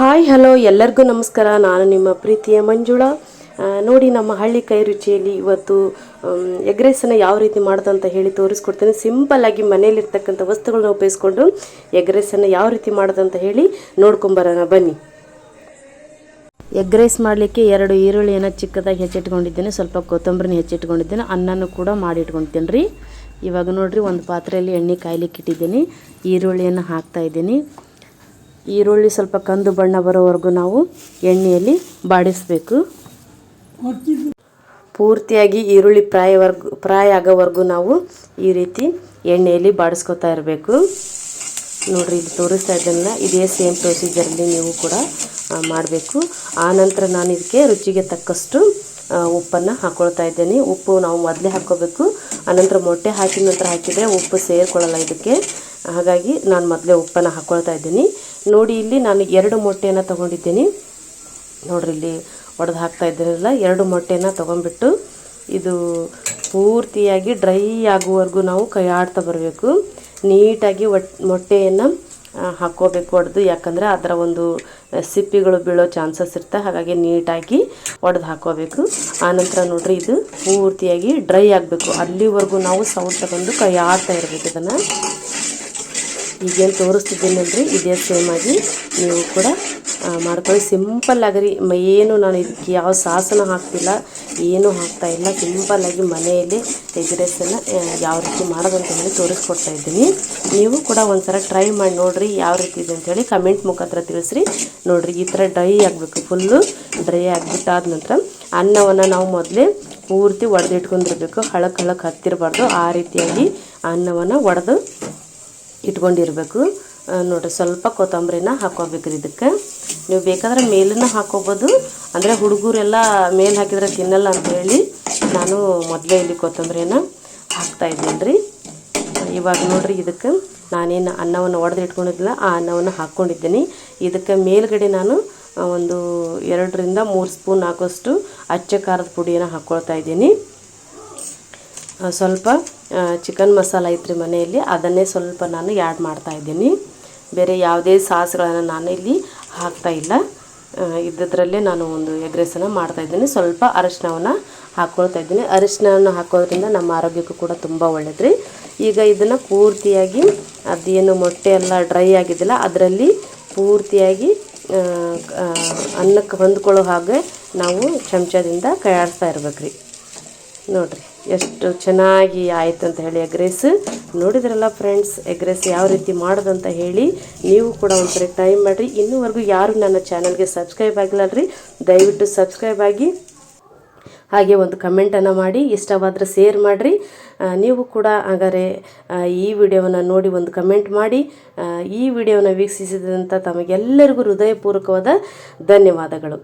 Hi, hello, ಎಲ್ಲರಿಗೂ ನಮಸ್ಕಾರ. ನಾನು ನಿಮ್ಮ ಪ್ರೀತಿಯ ಮಂಜುಳಾ. ನೋಡಿ, ನಮ್ಮ ಹಳ್ಳಿ ಕೈ ರುಚಿಯಲ್ಲಿ ಇವತ್ತು ಎಗ್ ರೈಸನ್ನು ಯಾವ ರೀತಿ ಮಾಡೋದಂತ ಹೇಳಿ ತೋರಿಸ್ಕೊಡ್ತೇನೆ. ಸಿಂಪಲ್ ಆಗಿ ಮನೆಯಲ್ಲಿರ್ತಕ್ಕಂಥ ವಸ್ತುಗಳನ್ನ ಉಪಯೋಗಿಸ್ಕೊಂಡು ಎಗ್ ರೈಸನ್ನು ಯಾವ ರೀತಿ ಮಾಡೋದಂತ ಹೇಳಿ ನೋಡ್ಕೊಂಬರೋಣ. ಬನ್ನಿ. ಎಗ್ ರೈಸ್ ಮಾಡಲಿಕ್ಕೆ ಎರಡು ಈರುಳ್ಳಿಯನ್ನು ಚಿಕ್ಕದಾಗಿ ಹೆಚ್ಚಿಟ್ಕೊಂಡಿದ್ದೇನೆ. ಸ್ವಲ್ಪ ಕೊತ್ತಂಬರಿನ ಹೆಚ್ಚಿಟ್ಕೊಂಡಿದ್ದೇನೆ. ಅನ್ನನೂ ಕೂಡ ಮಾಡಿ ಇಟ್ಕೊಂಡಿದ್ದೇನೆ ರೀ. ಇವಾಗ ನೋಡಿರಿ, ಒಂದು ಪಾತ್ರೆಯಲ್ಲಿ ಎಣ್ಣೆ ಕಾಯ್ಲಿಕ್ಕೆ ಇಟ್ಟಿದ್ದೀನಿ ಈರುಳ್ಳಿಯನ್ನು ಹಾಕ್ತಾ ಇದ್ದೀನಿ. ಈರುಳ್ಳಿ ಸ್ವಲ್ಪ ಕಂದು ಬಣ್ಣ ಬರೋವರೆಗೂ ನಾವು ಎಣ್ಣೆಯಲ್ಲಿ ಬಾಡಿಸಬೇಕು. ಪೂರ್ತಿಯಾಗಿ ಈರುಳ್ಳಿ ಪ್ರಾಯವರ್ಗು, ಪ್ರಾಯ ಆಗೋವರೆಗೂ ನಾವು ಈ ರೀತಿ ಎಣ್ಣೆಯಲ್ಲಿ ಬಾಡಿಸ್ಕೊತಾ ಇರಬೇಕು. ನೋಡಿರಿ, ಇದು ತೋರಿಸ್ತಾ ಇದ್ದಲ್ಲ ಇದೇ ಸೇಮ್ ಪ್ರೊಸೀಜರಲ್ಲಿ ನೀವು ಕೂಡ ಮಾಡಬೇಕು. ಆನಂತರ ನಾನು ಇದಕ್ಕೆ ರುಚಿಗೆ ತಕ್ಕಷ್ಟು ಉಪ್ಪನ್ನು ಹಾಕ್ಕೊಳ್ತಾ ಇದ್ದೇನೆ. ಉಪ್ಪು ನಾವು ಮೊದಲೇ ಹಾಕ್ಕೋಬೇಕು. ಆನಂತರ ಮೊಟ್ಟೆ ಹಾಕಿದ ನಂತರ ಹಾಕಿದರೆ ಉಪ್ಪು ಸೇರಿಕೊಳ್ಳಲ್ಲ ಇದಕ್ಕೆ. ಹಾಗಾಗಿ ನಾನು ಮೊದಲೇ ಉಪ್ಪನ್ನು ಹಾಕ್ಕೊಳ್ತಾ ಇದ್ದೀನಿ. ನೋಡಿ, ಇಲ್ಲಿ ನಾನು ಎರಡು ಮೊಟ್ಟೆಯನ್ನು ತೊಗೊಂಡಿದ್ದೀನಿ. ನೋಡ್ರಿ, ಇಲ್ಲಿ ಒಡೆದು ಹಾಕ್ತಾ ಇದ್ದೀನಲ್ಲ, ಎರಡು ಮೊಟ್ಟೆಯನ್ನು ತೊಗೊಂಡ್ಬಿಟ್ಟು ಇದು ಪೂರ್ತಿಯಾಗಿ ಡ್ರೈ ಆಗುವವರೆಗೂ ನಾವು ಕೈ ಆಡ್ತಾ ಬರಬೇಕು. ನೀಟಾಗಿ ಒಟ್, ಮೊಟ್ಟೆಯನ್ನು ಹಾಕ್ಕೋಬೇಕು ಒಡೆದು. ಯಾಕಂದರೆ ಅದರ ಒಂದು ಸಿಪ್ಪಿಗಳು ಬೀಳೋ ಚಾನ್ಸಸ್ ಇರುತ್ತೆ. ಹಾಗಾಗಿ ನೀಟಾಗಿ ಒಡೆದು ಹಾಕ್ಕೋಬೇಕು. ಆನಂತರ ನೋಡ್ರಿ, ಇದು ಪೂರ್ತಿಯಾಗಿ ಡ್ರೈ ಆಗಬೇಕು. ಅಲ್ಲಿವರೆಗೂ ನಾವು ಸೌಟ್ ತಗೊಂಡು ಕೈ ಆಡ್ತಾ ಇರಬೇಕು ಇದನ್ನು. ಈಗೇನು ತೋರಿಸ್ತಿದ್ದೀನಲ್ರಿ ಇದೇ ಸೇಮ್ ಆಗಿ ನೀವು ಕೂಡ ಮಾಡ್ಕೊಳ್ಳಿ. ಸಿಂಪಲ್ ಮ, ಏನು ನಾನು ಇದಕ್ಕೆ ಯಾವ ಸಾಸನ ಹಾಕ್ತಿಲ್ಲ, ಏನೂ ಹಾಕ್ತಾ ಇಲ್ಲ. ಸಿಂಪಲ್ ಆಗಿ ಮನೆಯಲ್ಲಿ ಎಗ್ ರೈಸನ್ನು ಯಾವ ರೀತಿ ಮಾಡೋದಂತ ಹೇಳಿ ತೋರಿಸ್ಕೊಡ್ತಾ ಇದ್ದೀನಿ. ನೀವು ಕೂಡ ಒಂದ್ಸಲ ಟ್ರೈ ಮಾಡಿ ನೋಡಿರಿ ಯಾವ ರೀತಿ ಇದೆ ಅಂತೇಳಿ ಕಮೆಂಟ್ ಮುಖಾಂತರ ತಿಳಿಸ್ರಿ. ನೋಡಿರಿ, ಈ ಥರ ಡ್ರೈ ಆಗಬೇಕು. ಫುಲ್ಲು ಡ್ರೈ ಆಗಿಬಿಟ್ಟಾದ ನಂತರ ಅನ್ನವನ್ನು ನಾವು ಮೊದಲೇ ಪೂರ್ತಿ ಒಡೆದಿಟ್ಕೊಂಡಿರ್ಬೇಕು. ಹಳಕ್ಕೆ ಹಳಕ್ ಹತ್ತಿರಬಾರ್ದು. ಆ ರೀತಿಯಾಗಿ ಅನ್ನವನ್ನು ಒಡೆದು ಇಟ್ಕೊಂಡಿರ್ಬೇಕು. ನೋಡಿರಿ, ಸ್ವಲ್ಪ ಕೊತ್ತಂಬರಿನ ಹಾಕೋಬೇಕ್ರಿ ಇದಕ್ಕೆ. ನೀವು ಬೇಕಾದ್ರೆ ಮೇಲನ್ನು ಹಾಕೋಬೋದು. ಅಂದರೆ ಹುಡುಗರೆಲ್ಲ ಮೇಲೆ ಹಾಕಿದ್ರೆ ತಿನ್ನಲ್ಲ ಹೇಳಿ ನಾನು ಮೊದಲೇ ಇಲ್ಲಿ ಕೊತ್ತಂಬರಿನ ಹಾಕ್ತಾ ಇದ್ದೀನಿ ರೀ ಇವಾಗ ನೋಡಿರಿ ಇದಕ್ಕೆ ನಾನೇನು ಅನ್ನವನ್ನು ಒಡೆದು ಇಟ್ಕೊಂಡಿದ್ದಿಲ್ಲ, ಆ ಅನ್ನವನ್ನು ಹಾಕ್ಕೊಂಡಿದ್ದೀನಿ. ಇದಕ್ಕೆ ಮೇಲ್ಗಡೆ ನಾನು ಒಂದು ಎರಡರಿಂದ ಮೂರು ಸ್ಪೂನ್ ಹಾಕೋಷ್ಟು ಅಚ್ಚ ಖಾರದ ಪುಡಿಯನ್ನು ಹಾಕ್ಕೊಳ್ತಾ ಇದ್ದೀನಿ. ಸ್ವಲ್ಪ ಚಿಕನ್ ಮಸಾಲ ಐತ್ರಿ ಮನೆಯಲ್ಲಿ. ಅದನ್ನೇ ಸ್ವಲ್ಪ ನಾನು ಆ್ಯಡ್ ಮಾಡ್ತಾ ಇದ್ದೀನಿ. ಬೇರೆ ಯಾವುದೇ ಸಾಸ್ಗಳನ್ನು ನಾನು ಇಲ್ಲಿ ಹಾಕ್ತಾ ಇಲ್ಲ. ಆ, ಇದ್ದದ್ರಲ್ಲೇ ನಾನು ಒಂದು ಎಗ್ ರೈಸನ್ನು ಮಾಡ್ತಾ ಇದ್ದೀನಿ. ಸ್ವಲ್ಪ ಅರಿಶಿನವನ್ನು ಹಾಕ್ಕೊಳ್ತಾ ಇದ್ದೀನಿ. ಅರಿಶಿನವನ್ನು ಹಾಕೋದ್ರಿಂದ ನಮ್ಮ ಆರೋಗ್ಯಕ್ಕೂ ಕೂಡ ತುಂಬ ಒಳ್ಳೆಯದ್ರಿ ಈಗ ಇದನ್ನು ಪೂರ್ತಿಯಾಗಿ ಅದೇನು ಮೊಟ್ಟೆ ಎಲ್ಲ ಡ್ರೈ ಆಗಿದ್ದಿಲ್ಲ ಅದರಲ್ಲಿ ಪೂರ್ತಿಯಾಗಿ ಅನ್ನಕ್ಕೆ ಹೊಂದ್ಕೊಳ್ಳೋ ಹಾಗೆ ನಾವು ಚಮಚದಿಂದ ಕೈಯಾಡಿಸ್ತಾ ಇರ್ಬೇಕು ಇರ್ಬೇಕ್ರಿ. ನೋಡ್ರಿ, ಎಷ್ಟು ಚೆನ್ನಾಗಿ ಆಯ್ತು ಅಂತ ಹೇಳಿ ಎಗ್ ರೈಸ್ ನೋಡಿದ್ರಲ್ಲ ಫ್ರೆಂಡ್ಸ್ ಎಗ್ ರೈಸ್ ಯಾವ ರೀತಿ ಮಾಡೋದಂತ ಹೇಳಿ ನೀವು ಕೂಡ ಒಂದ್ಸರಿ ಟ್ರೈ ಮಾಡಿರಿ. ಇನ್ನೂವರೆಗೂ ಯಾರು ನನ್ನ ಚಾನಲ್ಗೆ ಸಬ್ಸ್ಕ್ರೈಬ್ ಆಗಿಲ್ಲಲ್ರಿ ದಯವಿಟ್ಟು ಸಬ್ಸ್ಕ್ರೈಬ್ ಆಗಿ. ಹಾಗೆ ಒಂದು ಕಮೆಂಟನ್ನು ಮಾಡಿ, ಇಷ್ಟವಾದರೆ ಶೇರ್ ಮಾಡಿರಿ. ನೀವು ಕೂಡ ಹಾಗಾದರೆ ಈ ವಿಡಿಯೋವನ್ನು ನೋಡಿ ಒಂದು ಕಮೆಂಟ್ ಮಾಡಿ. ಈ ವಿಡಿಯೋನ ವೀಕ್ಷಿಸಿದಂಥ ತಮಗೆಲ್ಲರಿಗೂ ಹೃದಯಪೂರ್ವಕವಾದ ಧನ್ಯವಾದಗಳು.